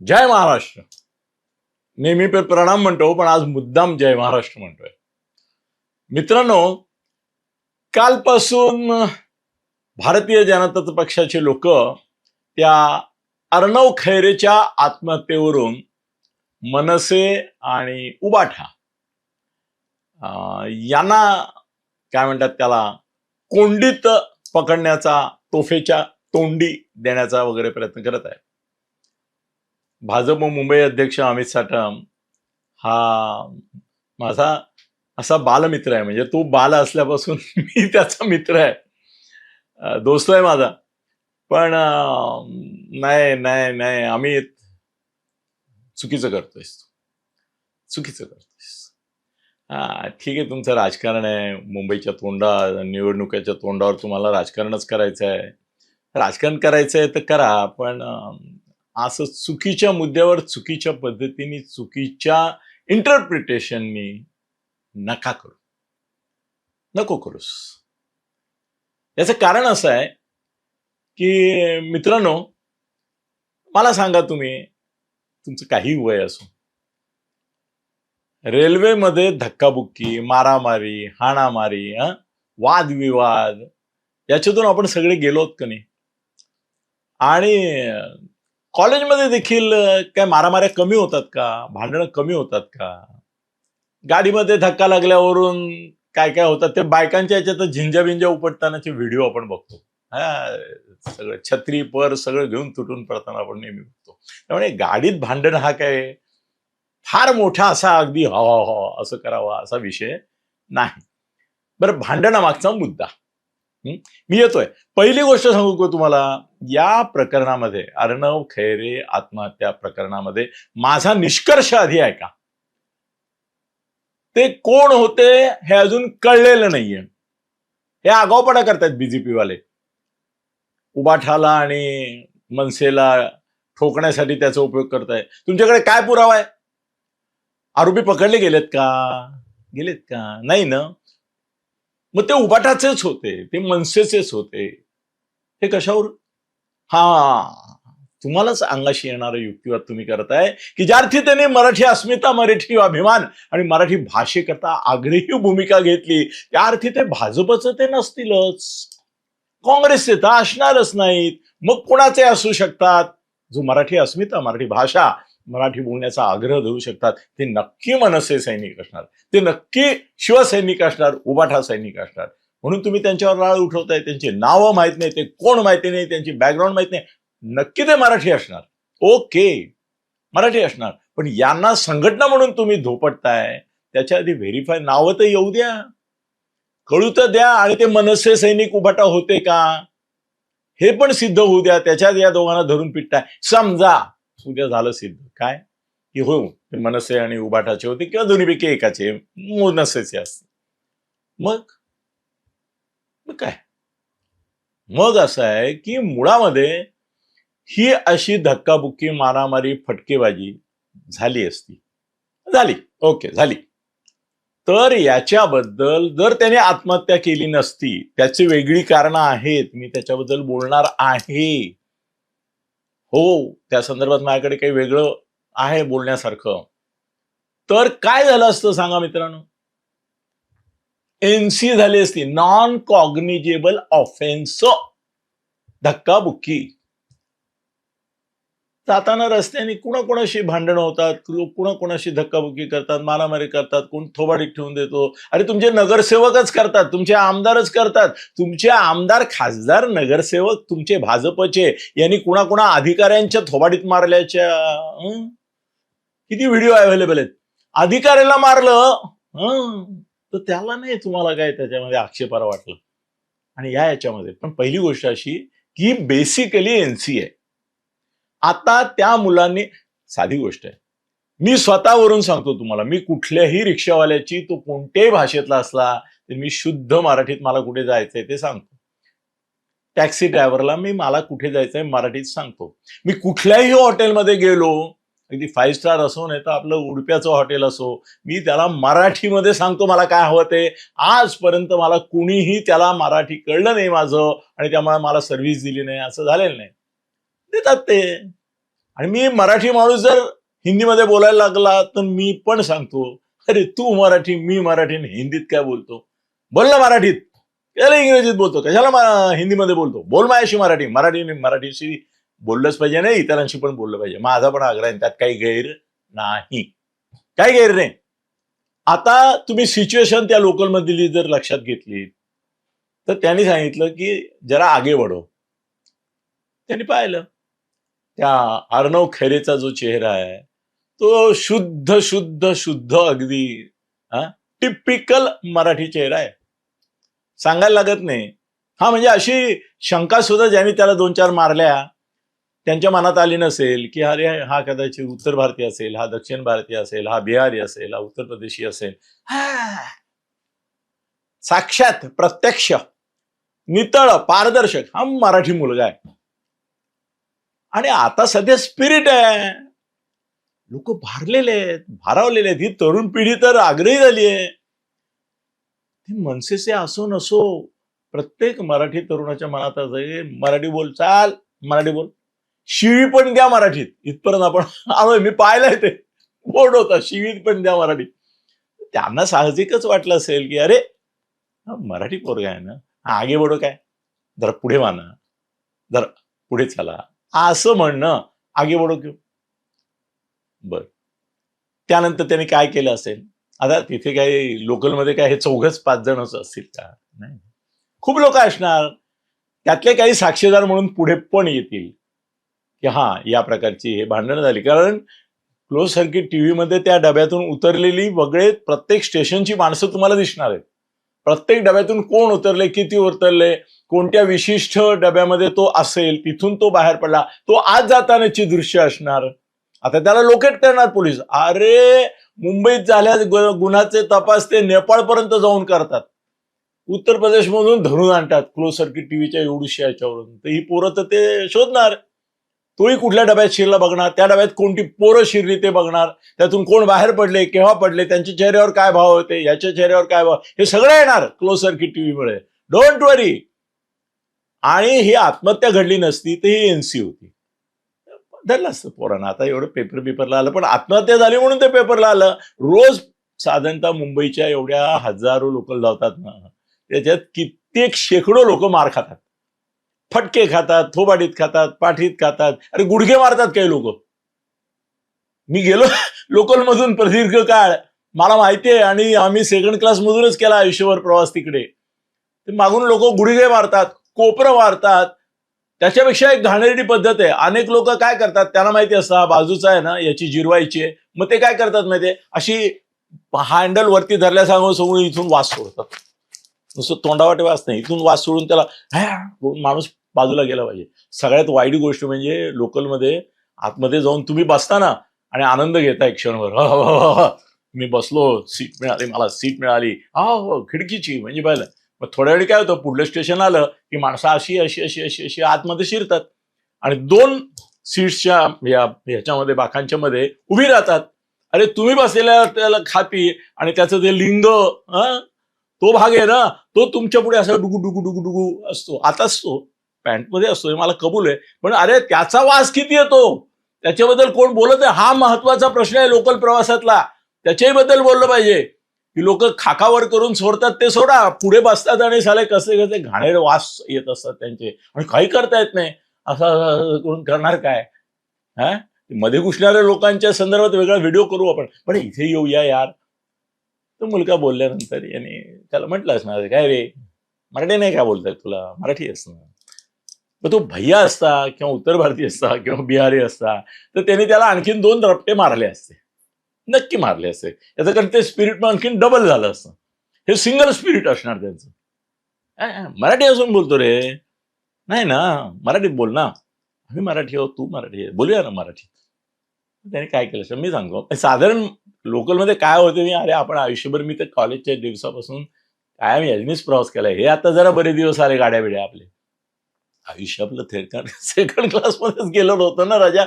जय महाराष्ट्र. नेहमी पे प्रणाम म्हणतो पण आज मुद्दाम जय महाराष्ट्र म्हणतोय. मित्रांनो कालपासून भारतीय जनता पक्षाचे लोक त्या अर्णव खैरेच्या आत्महत्येवरून मनसे आणि उबाठा अं, यांना काय म्हणतात त्याला कोंडीत पकडण्याचा तोफेच्या तोंडी देण्याचा वगैरे प्रयत्न करत आहे भाजप मुंबई अध्यक्ष अमित साटम हा माझा असा बालमित्र आहे. म्हणजे तो बाल असल्यापासून मी त्याचा मित्र आहे. दोस्त आहे माझा. पण नाही नाही नाही. आम्ही चुकीचं करतोयस चुकीचं करतोयस. हा ठीक आहे. तुमचं राजकारण आहे. मुंबईच्या तोंडा निवडणुकीच्या तोंडावर तुम्हाला राजकारणच करायचं आहे राजकारण करायचं आहे तर करा पण असं चुकीच्या मुद्द्यावर चुकीच्या पद्धतीने चुकीच्या इंटरप्रिटेशननी नका करू. नको करूस. याचं कारण असं आहे की मित्रांनो मला सांगा तुम्ही तुमचं काही वय असो रेल्वेमध्ये धक्काबुक्की मारामारी हाणामारी हा वादविवाद याच्यातून आपण सगळे गेलोत का नाही? आणि कॉलेजमध्ये देखील काय मारामाऱ्या कमी होतात का? भांडणं कमी होतात का? गाडीमध्ये धक्का लागल्यावरून काय काय होतात? ते बायकांच्या याच्यात झिंजाबिंजा उपटतानाचे व्हिडिओ आपण बघतो. हा सगळं छत्री पर सगळं घेऊन तुटून पडताना आपण नेहमी बघतो. त्यामुळे गाडीत भांडण हा काय फार मोठा असा अगदी हो हो, हो असं करावा असा विषय नाही. बरं भांडणामागचा मुद्दा. मी येतोय. पहिली गोष्ट सांगू का तुम्हाला? या प्रकरणामध्ये अर्णव खैरे आत्महत्या प्रकरणामध्ये माझा निष्कर्ष आधी आहे का? ते कोण होते हे अजून कळलेलं नाहीये. हे आगाऊपणा करतायत बीजेपी वाले. उबाठाला आणि मनसेला ठोकण्यासाठी त्याचा उपयोग करताय. तुमच्याकडे काय पुरावा आहे? आरोपी पकडले गेलेत का? गेलेत का? नाही ना. मग ते उबाटाचेच होते ते मनसेचेच होते. हे कशावर? हा. तुम्हालाच अंगाशी येणारं युक्तिवाद तुम्ही करताय की ज्या अर्थी त्याने मराठी अस्मिता मराठी अभिमान आणि मराठी भाषेकरता आग्रही भूमिका घेतली त्या अर्थी ते भाजपचं ते नसतीलच. काँग्रेसचे तर असणारच नाहीत. मग कोणाचे असू शकतात? जो मराठी अस्मिता मराठी भाषा मराठी बोलण्याचा आग्रह धरू शकतात ते नक्की मनसे सैनिक असणार. ते नक्की शिवसैनिक असणार उबाठा सैनिक असणार. म्हणून तुम्ही त्यांच्यावर राळ उठवताय त्यांची नावं माहीत नाही ते कोण माहिती नाही त्यांची बॅकग्राऊंड माहीत नाही. नक्की ते मराठी असणार. ओके मराठी असणार. पण यांना संघटना म्हणून तुम्ही धोपटताय त्याच्या आधी व्हेरीफाय नावं तर येऊ द्या. कळू तर द्या आणि ते मनसे सैनिक उभाटा होते का? हे पण सिद्ध होऊ द्या त्याच्यात या दोघांना धरून पिटताय. समजा उद्या झालं सिद्ध. काय? की हो ते मनसे आणि उबाटाचे होते किंवा दोन्हीपैकी एकाचे मनसेचे असते. मग? काय? मग असं आहे की मुळामध्ये ही अशी धक्काबुक्की मारामारी फटकेबाजी झाली असती. झाली. ओके झाली. तर याच्याबद्दल जर त्याने आत्महत्या केली नसती त्याची वेगळी कारणं आहेत मी त्याच्याबद्दल बोलणार आहे. हो त्या संदर्भात माझ्याकडे काही वेगळं आहे बोलण्यासारखं. तर काय झालं असतं सांगा मित्रांनो? एनसी झाली असती नॉन कॉग्निजेबल ऑफेन्स धक्काबुक्की जाताना रस्त्याने कुणाकुणाशी भांडणं होतात कुणाकोणाशी कुणाकुणाशी धक्काबुक्की करतात मारामारी करतात कोण थोबाडीत ठेवून देतो. अरे तुमचे नगरसेवकच करतात तुमचे आमदारच करतात. तुमचे आमदार खासदार नगरसेवक तुमचे भाजपचे. यांनी कुणाकुणा अधिकाऱ्यांच्या थोबाडीत मारल्याच्या किती व्हिडिओ अवेलेबल आहेत? अधिकाऱ्याला मारलं तर त्याला नाही तुम्हाला काय त्याच्यामध्ये आक्षेपार वाटलं? आणि या याच्यामध्ये. पण पहिली गोष्ट अशी की बेसिकली एनसी आहे आता त्या मुलांनी साधी गोष्ट आहे. मी स्वतःवरून सांगतो तुम्हाला मी कुठल्याही रिक्षावाल्याची तो कोणत्याही भाषेतला असला तर मी शुद्ध मराठीत मला कुठे जायचंय ते सांगतो. टॅक्सी ड्रायव्हरला मी मला कुठे जायचंय मराठीत सांगतो. मी कुठल्याही हॉटेलमध्ये गेलो अगदी फाईव्ह स्टार असो नाही तर आपलं उडप्याचं हॉटेल असो. मी त्याला मराठीमध्ये सांगतो मला काय हवं ते. आजपर्यंत मला कुणीही त्याला मराठी कळलं नाही माझं आणि त्यामुळे मला सर्व्हिस दिली नाही असं झालेलं नाही. देतात ते. आणि मी मराठी माणूस जर हिंदीमध्ये बोलायला लागला तर मी पण सांगतो अरे तू मराठी मी मराठी आणि हिंदीत काय बोलतो? बोल ना मराठीत. त्याला इंग्रजीत बोलतो. कशाला हिंदीमध्ये बोलतो? बोल माझ्याशी मराठी मराठी मराठीशी बोललंच पाहिजे नाही इतरांशी पण बोललं पाहिजे. माझा पण आग्रह आहे त्यात काही गैर नाही. काही गैर नाही? आता तुम्ही सिच्युएशन त्या लोकलमधली जर लक्षात घेतली तर त्यांनी सांगितलं की जरा आगे वडो त्यांनी पाहिलं. त्या अर्णव खैरेचा जो चेहरा आहे तो शुद्ध शुद्ध शुद्ध अगदी टिपिकल मराठी चेहरा आहे. सांगायला लागत नाही. हा म्हणजे अशी शंका सुद्धा ज्यांनी त्याला दोन चार मारल्या त्यांच्या मनात आली नसेल की अरे हा कदाचित उत्तर भारतीय असेल हा दक्षिण भारतीय असेल हा बिहारी असेल हा उत्तर प्रदेशी असेल. साक्षात प्रत्यक्ष नितळ पारदर्शक हा मराठी मुलगा आहे. आणि आता सध्या स्पिरिट आहे. लोक भारलेले आहेत भारावलेले आहेत. ही तरुण पिढी तर आग्रही झाली आहे. ती मनसेचे असो नसो प्रत्येक मराठी तरुणाच्या मनात मराठी बोल चाल मराठी बोल. शिवी पण द्या मराठीत. इथपर्यंत आपण आलोय. मी पाहिलंय ते. बोर्ड होता. शिवी पण द्या मराठीत. त्यांना साहजिकच वाटलं असेल की अरे मराठी पोरगा आहे ना? हा आगे बडो काय? जरा पुढे माना जरा पुढे चला. असं म्हणणं आगे बडो घेऊ बर. त्यानंतर त्यांनी काय केलं असेल? आता तिथे काही लोकलमध्ये काय हे चौघच पाच जणच असतील का? नाही. खूप लोक असणार. त्यातले काही साक्षीदार म्हणून पुढे पण येतील. की हा या प्रकारची हे भांडणं झाली. कारण क्लोज सर्किट टीव्हीमध्ये त्या डब्यातून उतरलेली वगळे प्रत्येक स्टेशनची माणसं तुम्हाला दिसणार आहेत. प्रत्येक डब्यातून कोण उतरले किती उतरले कोणत्या विशिष्ट डब्यामध्ये तो असेल तिथून तो बाहेर पडला तो आज जातानाची दृश्य असणार. आता त्याला लोकेट करणार पोलीस. अरे मुंबईत झाल्या गु- गुन्ह्याचे तपास ते नेपाळपर्यंत जाऊन करतात. उत्तर प्रदेशमधून धरून आणतात. क्लोज सर्किट टीव्हीच्या एवढीशी याच्यावरून. तर ही पोरं तर ते शोधणार. तोही कुठल्या डब्यात शिरला बघणार? त्या डब्यात कोणती पोरं शिरली ते बघणार? त्यातून कोण बाहेर पडले केव्हा पडले? त्यांच्या चेहऱ्यावर काय भाव होते? याच्या चेहऱ्यावर काय भाव? हे सगळं येणार क्लोज सर्किट टीव्हीमुळे डोंट वरी आणि ही आत्महत्या घडली नसती तर ही एनसी होती. धरलं असतं पोरांना. आता एवढं पेपर पेपरला आलं पण आत्महत्या झाली म्हणून ते पेपरला आलं. रोज साधारणतः मुंबईच्या एवढ्या हजारो लोक लावतात ना. त्याच्यात कित्येक शेकडो लोक मार खातात. फटके खातात थोबाडीत खातात पाठीत खातात अरे गुडघे मारतात काही लोक मी गेलो लोकल मधून प्रदीर्घ काळ मला माहिती आहे आणि आम्ही सेकंड क्लास मधूनच केला आयुष्यभर प्रवास तिकडे ते मागून लोक गुडघे मारतात कोपरं मारतात त्याच्यापेक्षा एक घाणेरडी पद्धत आहे अनेक लोक काय करतात त्यांना माहिती असतं हा बाजूचा आहे ना याची जिरवायची आहे मग ते काय करतात माहितीये अशी हँडल वरती धरल्या सांगून समोर इथून वास सोडतात नुसतं तोंडावाटे वास नाही इथून वास सोडून त्याला "हा" माणूस बाजूला गेला पाहिजे. सगळ्यात वाईट गोष्ट म्हणजे लोकलमध्ये आतमध्ये जाऊन तुम्ही बसताना आणि आनंद घेताय क्षणभर. मी बसलो सीट मिळाली मला सीट मिळाली. हा हो खिडकीची म्हणजे पाहिलं. मग थोड्या वेळी काय होतं पुढलं स्टेशन आलं की माणसं अशी अशी अशी अशी अशी आतमध्ये शिरतात. आणि दोन सीट्सच्या या ह्याच्यामध्ये बाकांच्या मध्ये उभी राहतात. अरे तुम्ही बसलेल्या त्याला खाती आणि त्याचं ते लिंग तो भाग आहे ना तो तुमच्यापुढे असा डुगू डुगू डुगू डुगू असतो आता असतो. पॅन्टमध्ये असतो हे मला कबूल आहे. पण अरे त्याचा वास किती येतो? त्याच्याबद्दल कोण बोलत आहे? हा महत्त्वाचा प्रश्न आहे लोकल प्रवासातला. त्याच्याही बद्दल बोललं पाहिजे. की लोक खाकावर करून सोडतात ते सोडा. पुढे बसतात आणि साले कसे कसे घाणेर वास येत असतात त्यांचे. आणि काही करता येत नाही. असं करून करणार काय? हा? मध्ये घुसणाऱ्या लोकांच्या संदर्भात वेगळा व्हिडिओ करू आपण. पण इथे येऊया यार. तो मुलगा बोलल्यानंतर याने त्याला म्हटलं असणार काय रे? मराठी नाही काय बोलताय तुला? मराठी असणार मग तो भैया असता किंवा उत्तर भारतीय असता किंवा बिहारी असता तर त्याने त्याला आणखीन दोन रपटे मारले असते. नक्की मारले असते. याचं कारण ते स्पिरिट मग आणखीन डबल झालं असतं. हे सिंगल स्पिरिट असणार त्यांचं. मराठी असून बोलतो रे. नाही ना मराठीत बोल ना. आम्ही मराठी आहोत तू मराठी आहे. बोलूया ना मराठीत त्याने काय केलं असं मी सांगतो. साधारण लोकलमध्ये काय होते मी अरे आपण आयुष्यभर मी तर कॉलेजच्या दिवसापासून काय मी यानेच प्रवास केलाय. हे आता जरा बरे दिवस आले गाड्या बिड्या आपले. आयुष्य आपलं थेट सेकंड क्लासमध्येच गेलो होतं ना राजा.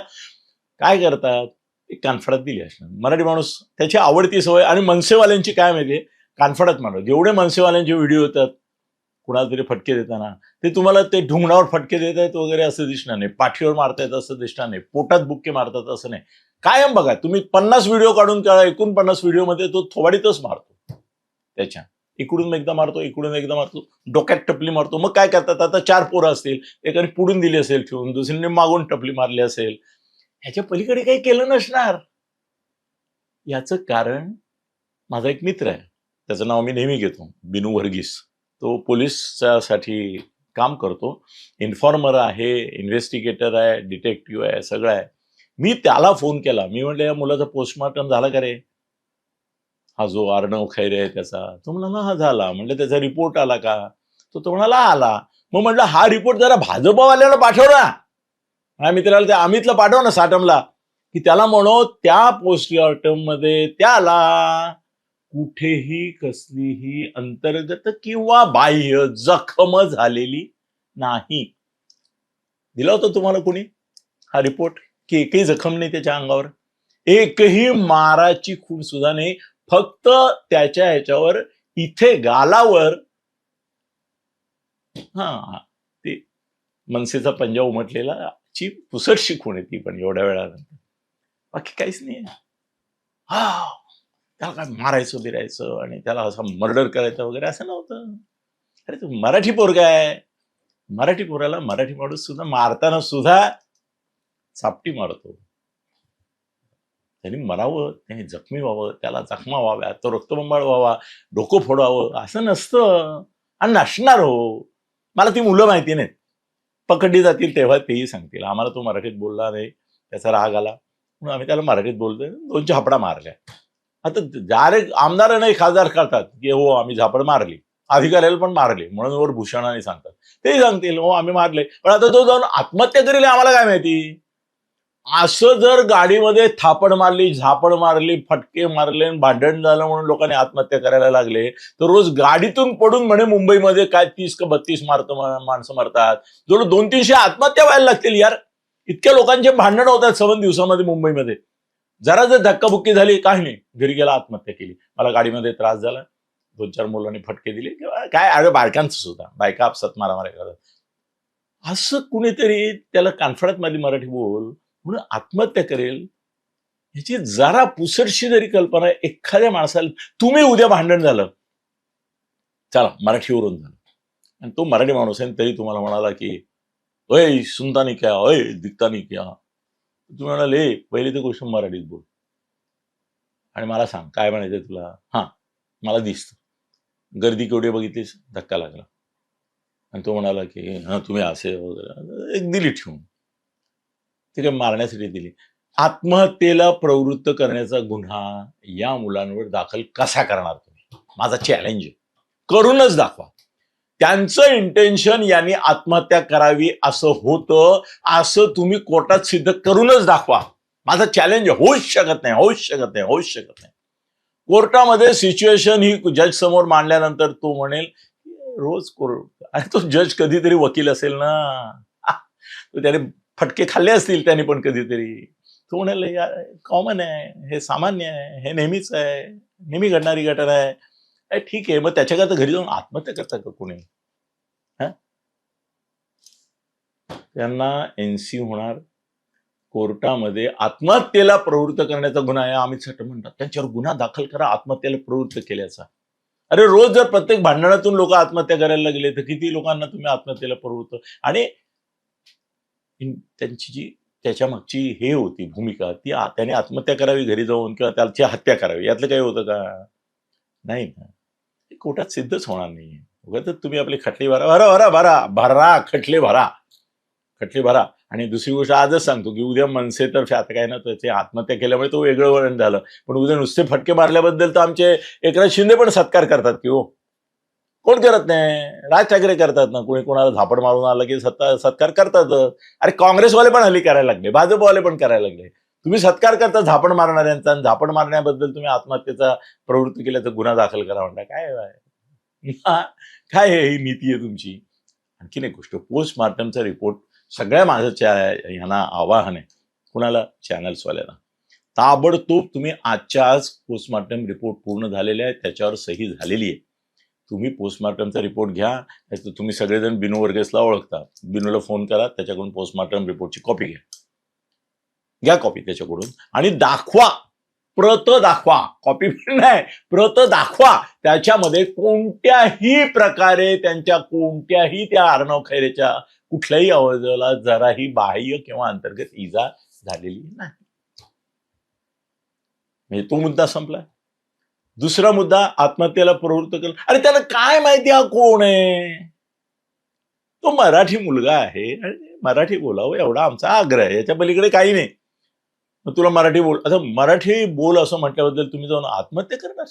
काय करतात? एक कानफडात दिली असणार. मराठी माणूस त्याची आवडती सवय आणि मनसेवाल्यांची काय माहितीये कानफडात माणूस. जेवढे मनसेवाल्यांचे व्हिडिओ येतात कुणाला तरी फटके देताना ते तुम्हाला ते ढुंगणावर फटके देत आहेत वगैरे असं दिसणार नाही. पाठीवर मारतायत असं दिसणार नाही. पोटात बुक्के मारतात असं नाही. कायम बघा तुम्ही पन्नास व्हिडिओ काढून काढा एकूण पन्नास व्हिडिओमध्ये तो थोबाडीतच मारतो. त्याच्या. इकडून एकदा मारतो इकडून एकदा मारतो डोक्यात टपली मारतो. मग काय करतात? आता चार पोरं असतील एकाने पुढून दिली असेल ठेवून दुसरीने मागून टपली मारली असेल. ह्याच्या पलीकडे काही केलं नसणार. याचं कारण माझा एक मित्र आहे. त्याचं नाव मी नेहमी घेतो बिनू वर्गीस. तो पोलिससाठी काम करतो. इन्फॉर्मर आहे इन्व्हेस्टिगेटर आहे डिटेक्टिव्ह आहे सगळं आहे. मी त्याला फोन केला. मी म्हटलं या मुलाचा पोस्टमार्टम झाला का रे? हा जो अर्णव खैरे आहे त्याचा. तो म्हणाला हा झाला. म्हणलं त्याचा रिपोर्ट आला का? तो तो म्हणाला आला. मग म्हटलं हा रिपोर्ट जरा भाजपवाल्याला पाठव ना. माझ्या मित्राला त्या अमितला पाठव ना साटमला की त्याला म्हणो त्या पोस्टमॉर्टममध्ये त्याला कुठेही कसलीही अंतर्गत किंवा बाह्य जखम झालेली नाही. दिला होता तुम्हाला कोणी? हा रिपोर्ट की एकही जखम नाही त्याच्या अंगावर? एकही माराची खूप सुद्धा नाही. फक्त त्याच्या ह्याच्यावर इथे गालावर हा ते मनसेचा पंजा उमटलेला ची पुसट शिकवण येते पण एवढ्या वेळानंतर. बाकी काहीच नाही. हा त्याला काय मारायचं बिरायचं आणि त्याला असं मर्डर करायचं वगैरे असं नव्हतं. अरे तू मराठी पोरगा आहे. मराठी पोराला मराठी माणूस सुद्धा मारताना सुद्धा चापटी मारतो. त्यांनी मरावं त्यांनी जखमी व्हावं त्याला जखमा व्हाव्या तो रक्तबंबाळ व्हावा डोकं फोडावं असं नसतं. आणि नसणार हो. मला ती मुलं माहिती नाहीत. पकडली जातील तेव्हा तेही सांगतील. आम्हाला तो मराठीत बोलला नाही. त्याचा राग आला. म्हणून आम्ही त्याला मराठीत बोलतोय. दोन झापडा मारल्या. आता डायरेक्ट आमदार नाही खासदार करतात की हो आम्ही झापड मारली. अधिकाऱ्याला पण मारले. म्हणून वर भूषणाने सांगतात. तेही सांगतील हो आम्ही मारले. पण आता तो जाऊन आत्महत्या करील आम्हाला काय माहिती? असं जर गाडीमध्ये थापड मारली झापड मारली फटके मारले भांडण झालं म्हणून लोकांनी आत्महत्या करायला लागले तर रोज गाडीतून पडून म्हणे मुंबईमध्ये काय तीस का बत्तीस मारत माणसं मारतात. जवळ दोन तीनशे आत्महत्या व्हायला लागतील यार. इतक्या लोकांचे भांडण होतात सवन दिवसामध्ये मुंबईमध्ये. जरा जर धक्काबुक्की झाली काही नाही. घरी गेला आत्महत्या केली. मला गाडीमध्ये त्रास झाला. दोन चार मुलांनी फटके दिले. किंवा काय अरे बायकांचं सुद्धा. बायका आपसात मारामारी करतात. असं कुणीतरी त्याला कॉन्फिडन्समध्ये मराठी बोल म्हणून आत्महत्या करेल ह्याची जरा पुसटशी जरी कल्पना एखाद्या माणसाला तुम्ही उद्या भांडण झालं. चला मराठीवरून झालं. आणि तो मराठी माणूस आहे तरी तुम्हाला म्हणाला की अय सुनतानी क्या अय दिखतानी क्या. तुम्ही म्हणाले पहिली तर गोष्ट मराठीत बोल. आणि मला सांग काय म्हणायचं तुला? हा मला दिसतं. गर्दी केवढी बघितलीस? धक्का लागला. आणि तो म्हणाला की हा तुम्ही असे वगैरे. एक दिली ठेवून. ते काय मारण्यासाठी दिली. आत्महत्येला प्रवृत्त करण्याचा गुन्हा या मुलांवर दाखल कसा करणार तुम्ही? माझा चॅलेंज करूनच दाखवा. त्यांचं इंटेन्शन यांनी आत्महत्या करावी असं होतं असं तुम्ही कोर्टात सिद्ध करूनच दाखवा. माझा चॅलेंज होऊच शकत नाही होऊच शकत नाही होऊच शकत नाही. कोर्टामध्ये सिच्युएशन ही जज समोर मांडल्यानंतर तो म्हणेल रोज कोर्ट. आणि तो जज कधीतरी वकील असेल ना. तो त्याने फटके खाल्ले असतील त्याने पण कधीतरी. तो म्हणाल यार कॉमन आहे हे सामान्य आहे हे नेहमीच आहे नेहमी घडणारी घटना आहे. अरे ठीक आहे मग त्याच्याकरता घरी जाऊन आत्महत्या करता का कोणी? हा? त्यांना एनसी होणार. कोर्टामध्ये आत्महत्येला प्रवृत्त करण्याचा गुन्हा आहे अमित सट म्हणतात. त्यांच्यावर गुन्हा दाखल करा आत्महत्येला प्रवृत्त केल्याचा. अरे रोज जर प्रत्येक भांडणातून लोक आत्महत्या करायला लागले तर किती लोकांना तुम्ही आत्महत्येला प्रवृत्त? आणि त्यांची जी त्याच्या मागची हे होती भूमिका ती त्याने आत्महत्या करावी घरी जाऊन किंवा त्याची हत्या करावी यातलं काही होतं का? नाही ना. हे कोर्टात सिद्धच होणार नाही उगाच तुम्ही आपली खटले भरा भरा भरा भरा भरा खटले भरा. खटले भरा. आणि दुसरी गोष्ट आजच सांगतो की उद्या मनसेतर्फे आता काय ना त्याचे आत्महत्या केल्यामुळे तो वेगळं वळण झालं. पण उद्या नुसते फटके मारल्याबद्दल तर आमचे एकनाथ शिंदे पण सत्कार करतात की हो. कोण करत नाही? राज ठाकरे करतात ना. कोणी कोणाला झापड मारून आलं की सत्ता सत्कार करतात. अरे काँग्रेसवाले पण हल्ली करायला लागले. भाजपवाले पण करायला लागले. तुम्ही सत्कार करता झापड मारणाऱ्यांचा आणि झापड मारण्याबद्दल तुम्ही आत्महत्येचा प्रवृत्ती केल्याचा गुन्हा दाखल करा म्हणता. काय काय आहे ही नीती आहे तुमची? आणखीन एक गोष्ट. पोस्टमार्टमचा रिपोर्ट सगळ्या माझ्या ह्यांना आवाहन आहे. कुणाला? चॅनल्सवाल्याला ताबडतोब तुम्ही आजच्या आज पोस्टमार्टम रिपोर्ट पूर्ण झालेले आहे. त्याच्यावर सही झालेली आहे. तुम्ही पोस्टमार्टमचा रिपोर्ट घ्या. नाहीतर तुम्ही सगळेजण बिनू वर्गेसला ओळखता. बिनूला फोन करा त्याच्याकडून पोस्टमार्टम रिपोर्टची कॉपी घ्या. घ्या कॉपी त्याच्याकडून. आणि दाखवा. प्रत दाखवा. कॉपी नाही प्रत दाखवा. त्याच्यामध्ये कोणत्याही प्रकारे त्यांच्या कोणत्याही त्या अर्णव खैरेच्या कुठल्याही अवयवाला जराही बाह्य किंवा अंतर्गत इजा झालेली नाही. म्हणजे तो मुद्दा संपला. दुसरा मुद्दा आत्महत्येला प्रवृत्त केलं. अरे त्याला काय माहिती हा कोण आहे? तो मराठी मुलगा आहे आणि मराठी बोलावं एवढा आमचा आग्रह आहे. याच्या पलीकडे काही नाही. मग तुला मराठी बोल आता मराठी बोल असं म्हटल्याबद्दल तुम्ही जाऊन आत्महत्या करणार?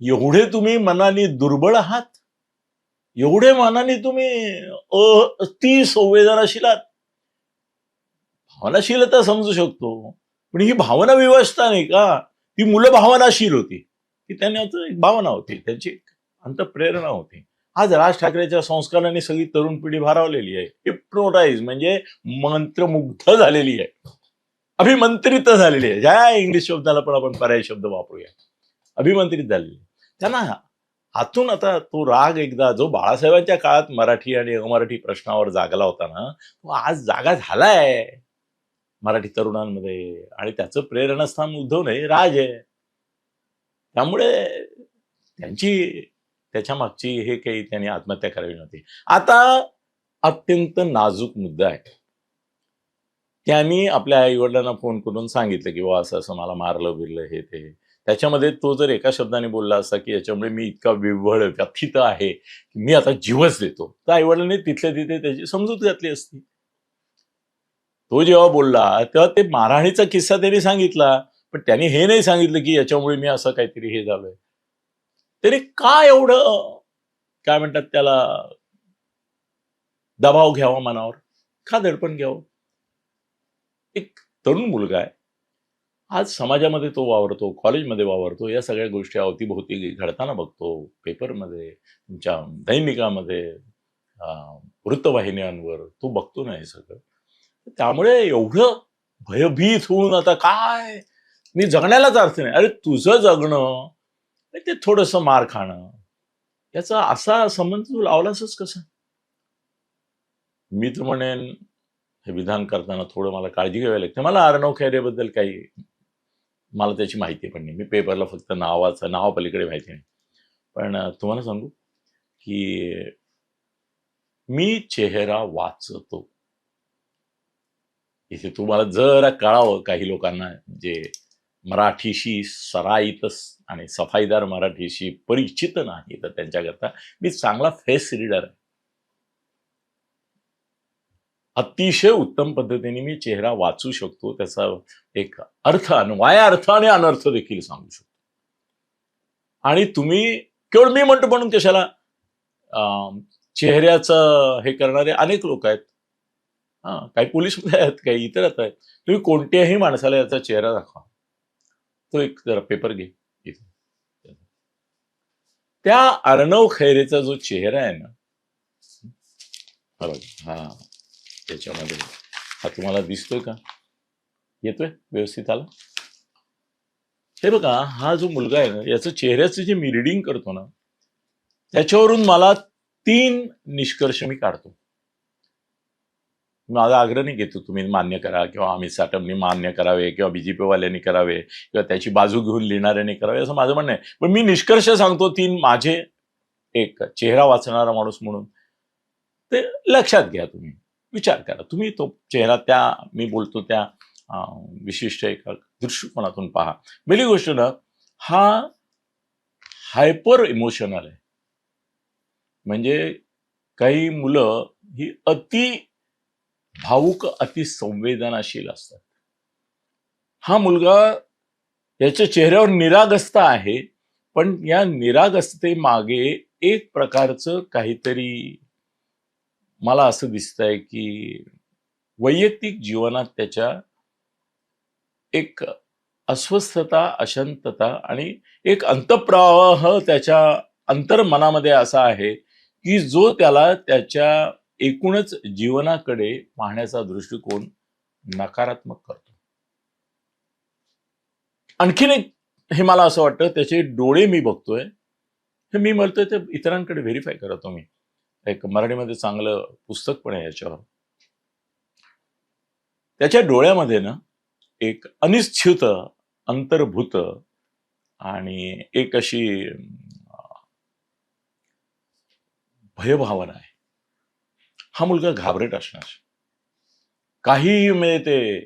एवढे तुम्ही मनाने दुर्बळ आहात? एवढे मनाने तुम्ही अति संवेदनाशील आहात? भावनाशीलता समजू शकतो. पण ही भावना विवशता नाही का? ती मुलं भावनाशील होती. ती त्यांनी एक भावना होती. त्यांची एक अंतप्रेरणा होती. आज राज ठाकरेच्या संस्काराने सगळी तरुण पिढी भारावलेली आहे. हिप्नोटाईज म्हणजे मंत्रमुग्ध झालेली आहे. अभिमंत्रित झालेली आहे. ज्या इंग्लिश शब्दाला पण आपण पर्याय शब्द वापरूया. अभिमंत्रित झालेली त्यांना आतून आता तो राग एकदा जो बाळासाहेबांच्या काळात मराठी आणि अमराठी प्रश्नावर जागला होता ना तो आज जागा झालाय. मराठी तरुणांमध्ये. आणि त्याचं प्रेरणास्थान उद्धव नाही राज आहे. त्यामुळे त्यांची त्याच्या मागची हे काही त्यांनी आत्महत्या करावी नव्हती. आता अत्यंत नाजूक मुद्दा आहे. त्यांनी आपल्या आईवडिलांना फोन करून सांगितलं की बा असं असं मला मारलं बिरलं हे ते. त्याच्यामध्ये तो जर एका शब्दाने बोलला असता की याच्यामुळे मी इतका विव्हळ व्यथित आहे की मी आता जीवच देतो. तर आईवडिलांनी तिथल्या तिथे त्याची समजूत घातली असती. तो जेव्हा बोलला तेव्हा ते मारहाणीचा किस्सा त्यांनी सांगितला. पण त्यांनी हे नाही सांगितलं की याच्यामुळे मी असं काहीतरी हे झालोय. तरी का एवढं काय म्हणतात त्याला दबाव घ्यावा मनावर? का दडपण घ्यावं? एक तरुण मुलगा आहे. आज समाजामध्ये तो वावरतो कॉलेजमध्ये वावरतो या सगळ्या गोष्टी अवतीभोवती घडताना बघतो. पेपरमध्ये तुमच्या दैनिकामध्ये वृत्तवाहिन्यांवर तो बघतो ना हे सगळं. त्यामुळे एवढं भयभीत होऊन आता काय? मी जगण्यालाच अर्थ नाही. अरे तुझं जगणं ते थोडंसं मार खाणं याचा असा संबंध तू लावलासच कसा? मी तर म्हणेन हे विधान करताना थोडं मला काळजी घ्यावी लागते. मला अर्णव खैरेबद्दल काही मला त्याची माहिती पण नाही. मी पेपरला फक्त नावाचं नावापलीकडे माहिती नाही. पण तुम्हाला सांगू की मी चेहरा वाचतो. इथे तुम्हाला जरा कळावं काही लोकांना जे मराठीशी सराईत आणि सफाईदार मराठीशी परिचित नाही तर त्यांच्याकरता मी चांगला फेस रीडर आहे. अतिशय उत्तम पद्धतीने मी चेहरा वाचू शकतो त्याचा एक अर्थ अन्वय अर्थ आणि अनर्थ देखील सांगू शकतो. आणि तुम्ही केवळ मी म्हणतो म्हणून कशाला अं, चेहऱ्याचं हे करणारे अनेक लोक आहेत हा काही पोलीस आहेत काही इतर आहेत. तुम्ही कोणत्याही माणसाला याचा चेहरा दाखवा. तो एक जरा पेपर घे इथे. त्या अर्णव खैरेचा जो चेहरा आहे ना हा हा त्याच्यामध्ये. हा तुम्हाला दिसतोय का? येतोय व्यवस्थित आला? हे बघा हा जो मुलगा आहे ना याचं चेहऱ्याचं जे मी रिडिंग करतो ना त्याच्यावरून मला तीन निष्कर्ष मी काढतो. माझा आग्रह नाही घेतो तुम्ही मान्य करा किंवा अमित साटमनी मान्य करावे किंवा बीजेपी पीवाल्यांनी करावे किंवा त्याची बाजू घेऊन लिहिणाऱ्यांनी करावे असं माझं म्हणणं आहे. पण मी निष्कर्ष सांगतो तीन माझे एक चेहरा वाचणारा माणूस म्हणून. ते लक्षात घ्या तुम्ही. विचार करा. तुम्ही तो चेहरा त्या मी बोलतो त्या विशिष्ट एका दृष्टिकोनातून पहा. पहिली गोष्ट ना हा हायपर इमोशनल आहे. म्हणजे काही मुलं ही अति भावुक अतिसंवेदनाशील असतात. हा मुलगा याच्या चेहऱ्यावर निरागसता आहे पण या निरागस्ते मागे एक प्रकारचं काहीतरी मला असं दिसतंय की वैयक्तिक जीवनात त्याच्या एक अस्वस्थता अशांतता आणि एक अंतप्रवाह त्याच्या अंतर्मनामध्ये असा आहे की जो त्याला त्याच्या एकूणच जीवनाकडे पाहण्याचा दृष्टिकोन नकारात्मक करतो. आणखीन एक हे मला असं वाटतं त्याचे डोळे मी बघतोय. हे मी म्हणतोय ते इतरांकडे व्हेरीफाय करतो मी एक मराठीमध्ये चांगलं पुस्तक पण आहे याच्यावर. त्याच्या डोळ्यामध्ये ना एक अनिश्चित अंतर्भूत आणि एक अशी भयभावना आहे. हा मुलगा घाबरेट असणार. काही म्हणजे ते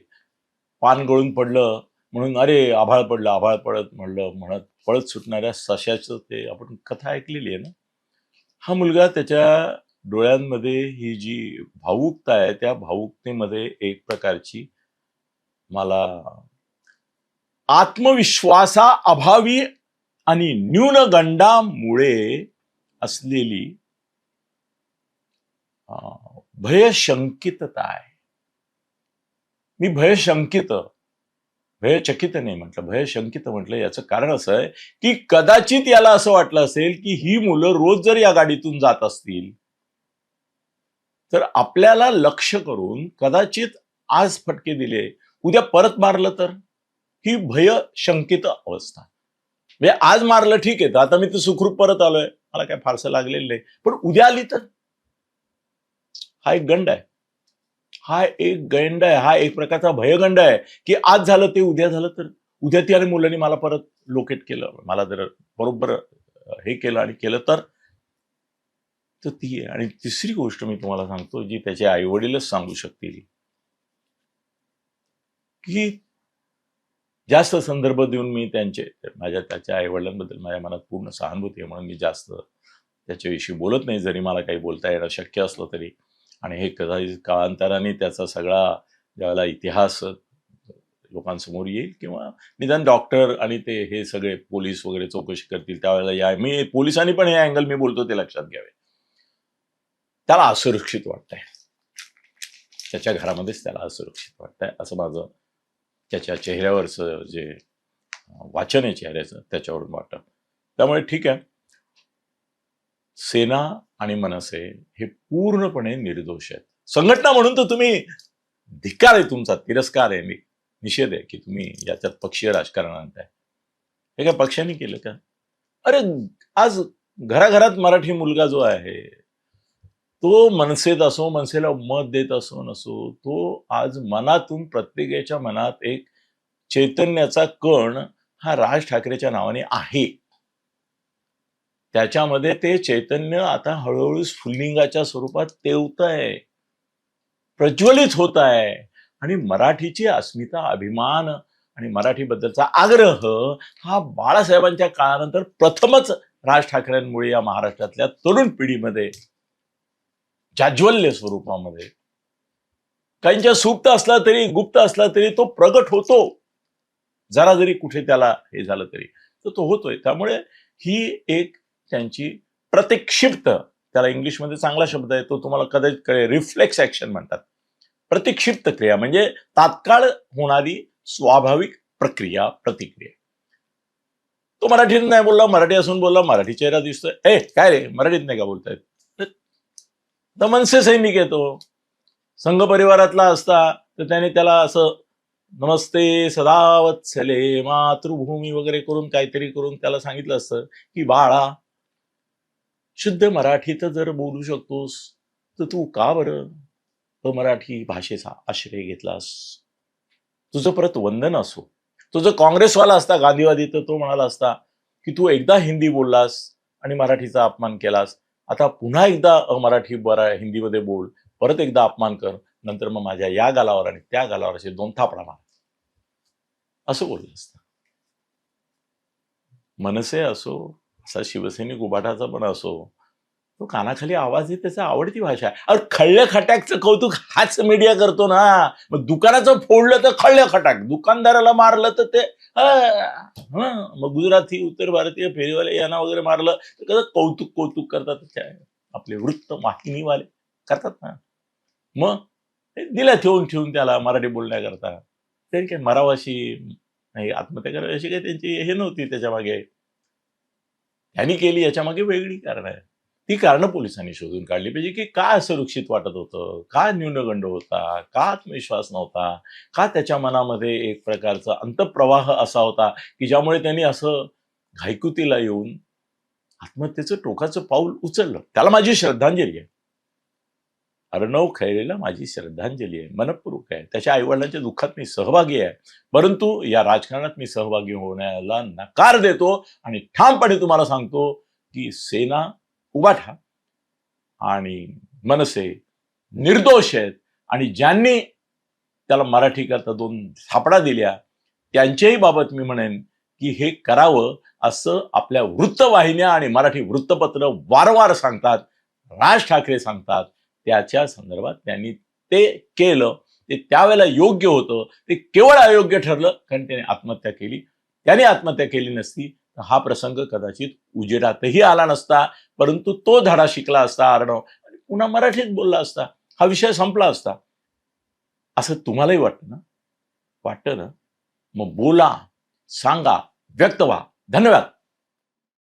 पान गळून पडलं म्हणून अरे आभाळ पडलं आभाळ पडत म्हणलं म्हणत पळत सुटणाऱ्या सशाचं ते आपण कथा ऐकलेली आहे ना? हा मुलगा त्याच्या डोळ्यांमध्ये ही जी भावुकता आहे त्या भावुकतेमध्ये एक प्रकारची मला आत्मविश्वासा अभावी आणि न्यूनगंडामुळे असलेली भयशंकितता आहे मी भयशंकित भयचकित नाही म्हटलं भयशंकित म्हटलं याचं कारण असं आहे की कदाचित याला असं वाटलं असेल की ही मुलं रोज जर या गाडीतून जात असतील तर आपल्याला लक्ष करून कदाचित आज फटके दिले उद्या परत मारलं तर? ही भयशंकित अवस्था. म्हणजे आज मारलं ठीक आहे तर आता मी तर सुखरूप परत आलोय मला काय फारसं लागलेलं नाही. पण उद्या आली तर? हा एक गंड आहे. हा एक गंड आहे. हा एक प्रकारचा भयगंड आहे की आज झालं ते उद्या झालं तर. उद्या ती आणि मुलांनी मला परत लोकेट केलं. मला जर बरोबर हे केलं आणि केलं तर तर ती आहे. आणि तिसरी गोष्ट मी तुम्हाला सांगतो जी त्याचे आई वडीलच सांगू शकतील की जास्त संदर्भ देऊन मी त्यांचे माझ्या त्याच्या आई वडिलांबद्दल माझ्या मनात पूर्ण सहानुभूती आहे म्हणून मी जास्त त्याच्याविषयी बोलत नाही. जरी मला काही बोलता येणं शक्य असलं तरी आणि हे कदाचित कालांतराने त्याचा सगळा ज्यावेळेला इतिहास लोकांसमोर येईल किंवा निदान डॉक्टर आणि ते हे सगळे पोलीस वगैरे चौकशी करतील त्यावेळेला या मी पोलिसांनी पण हे अँगल मी बोलतो ते लक्षात घ्यावे. त्याला असुरक्षित वाटतंय. त्याच्या घरामध्येच त्याला असुरक्षित वाटतंय असं माझं त्याच्या चेहऱ्यावरचं जे वाचन आहे चेहऱ्याचं त्याच्यावरून वाटतं. त्यामुळे ठीक आहे. सेना आणि मनसे हे पूर्णपणे निर्दोष आहेत. संघटना म्हणून तर तुम्ही धिक्कार आहे तुमचा तिरस्कार आहे. मी निषेध आहे की तुम्ही याच्यात पक्षीय राजकारण आणताय. हे काय पक्षाने केलं का? अरे आज घराघरात मराठी मुलगा जो आहे तो मनसेत असो मनसेला मत देत असो नसो तो आज मनातून प्रत्येकाच्या मनात एक चैतन्याचा कण हा राज ठाकरेच्या नावाने आहे. त्याच्यामध्ये ते चैतन्य आता हळूहळू स्फुल्लिंगाच्या स्वरूपात तेवत आहे प्रज्वलित होत आहे आणि मराठीची अस्मिता अभिमान आणि मराठीबद्दलचा आग्रह हा बाळासाहेबांच्या काळानंतर प्रथमच राज ठाकरेंमुळे या महाराष्ट्रातल्या तरुण पिढीमध्ये जाज्वल्य स्वरूपामध्ये. काहींच्या सुप्त असला तरी गुप्त असला तरी तो प्रगट होतो. जरा जरी कुठे त्याला हे झालं तरी तर तो होतोय. त्यामुळे ही एक त्यांची प्रतिक्षिप्त त्याला इंग्लिशमध्ये चांगला शब्द आहे तो तुम्हाला कदाचित कळेल रिफ्लेक्स ऍक्शन म्हणतात. प्रतिक्षिप्त क्रिया म्हणजे तात्काळ होणारी स्वाभाविक प्रक्रिया प्रतिक्रिया. तो मराठीत नाही बोलला मराठी असून बोलला मराठी चेहरा दिसतोय. ए काय रे मराठीत नाही का बोलतायत? तर मनसे सैनिक आहे तो संघ परिवारातला असता तर त्याने त्याला असं नमस्ते सदावत्सले मातृभूमी वगैरे करून काहीतरी करून त्याला सांगितलं असतं की बाळा शुद्ध मराठीत जर बोलू शकतोस तर तू का बरं? मराठी भाषेचा आश्रय घेतलास. तुझं परत वंदन असो. तुझं काँग्रेसवाला असता गांधीवादी तर तो म्हणाला असता की तू एकदा हिंदी बोललास आणि मराठीचा अपमान केलास. आता पुन्हा एकदा मराठी बरा हिंदीमध्ये बोल. परत एकदा अपमान कर. नंतर मग माझ्या या गालावर आणि त्या गालावर असे दोन थापडा मार. असं बोललं असतं. मनसे असो असा शिवसैनिक उभाटाचा पण असो तो कानाखाली आवाज आहे त्याचा आवडती भाषा आहे. अरे खळ्य खटाकचं कौतुक हाच मीडिया करतो ना. मग दुकानाचं फोडलं तर खळ्य खटाक दुकानदाराला मारलं तर ते मग गुजराती उत्तर भारतीय फेरीवाले यांना वगैरे मारलं तर कसं कौतुक कौतुक करतात त्या आपले वृत्त वाहिनीवाले करतात ना. मग ते ठेवून ठेवून त्याला मराठी बोलण्याकरता. तरी काय मरावाशी नाही आत्महत्या करावी अशी काही त्यांची हे नव्हती त्याच्यामागे. ह्यांनी केली याच्या मागे वेगळी कारणं आहे ती कारणं पोलिसांनी शोधून काढली पाहिजे की का असुरक्षित वाटत होतं? का न्यूनगंड होता? का आत्मविश्वास नव्हता? का त्याच्या मनामध्ये एक प्रकारचा अंतप्रवाह असा होता की ज्यामुळे त्यांनी असं घायकुतीला येऊन आत्महत्येचं टोकाचं पाऊल उचललं? त्याला माझी श्रद्धांजली आहे. अर्णव खैरेला माझी श्रद्धांजली आहे मनपूर्वक आहे. त्याच्या आईवडिलांच्या दुःखात मी सहभागी आहे. परंतु या राजकारणात मी सहभागी होण्याला नकार देतो आणि ठामपणे तुम्हाला सांगतो की सेना उभाठा आणि मनसे निर्दोष आहेत आणि ज्यांनी त्याला मराठी करता दोन सापडा दिल्या त्यांच्याही बाबत मी म्हणेन की हे करावं असं आपल्या वृत्तवाहिन्या आणि मराठी वृत्तपत्र वारंवार सांगतात राज ठाकरे सांगतात त्याच्या संदर्भात त्यांनी ते केलं ते त्यावेळेला योग्य होतं ते केवळ अयोग्य ठरलं कारण त्याने आत्महत्या केली. त्याने आत्महत्या केली नसती तर हा प्रसंग कदाचित उजेडातही आला नसता परंतु तो धडा शिकला असता अर्णव आणि पुन्हा मराठीत बोलला असता हा विषय संपला असता. असं तुम्हालाही वाटतं ना? वाटतं ना? मग बोला सांगा व्यक्त व्हा. धन्यवाद.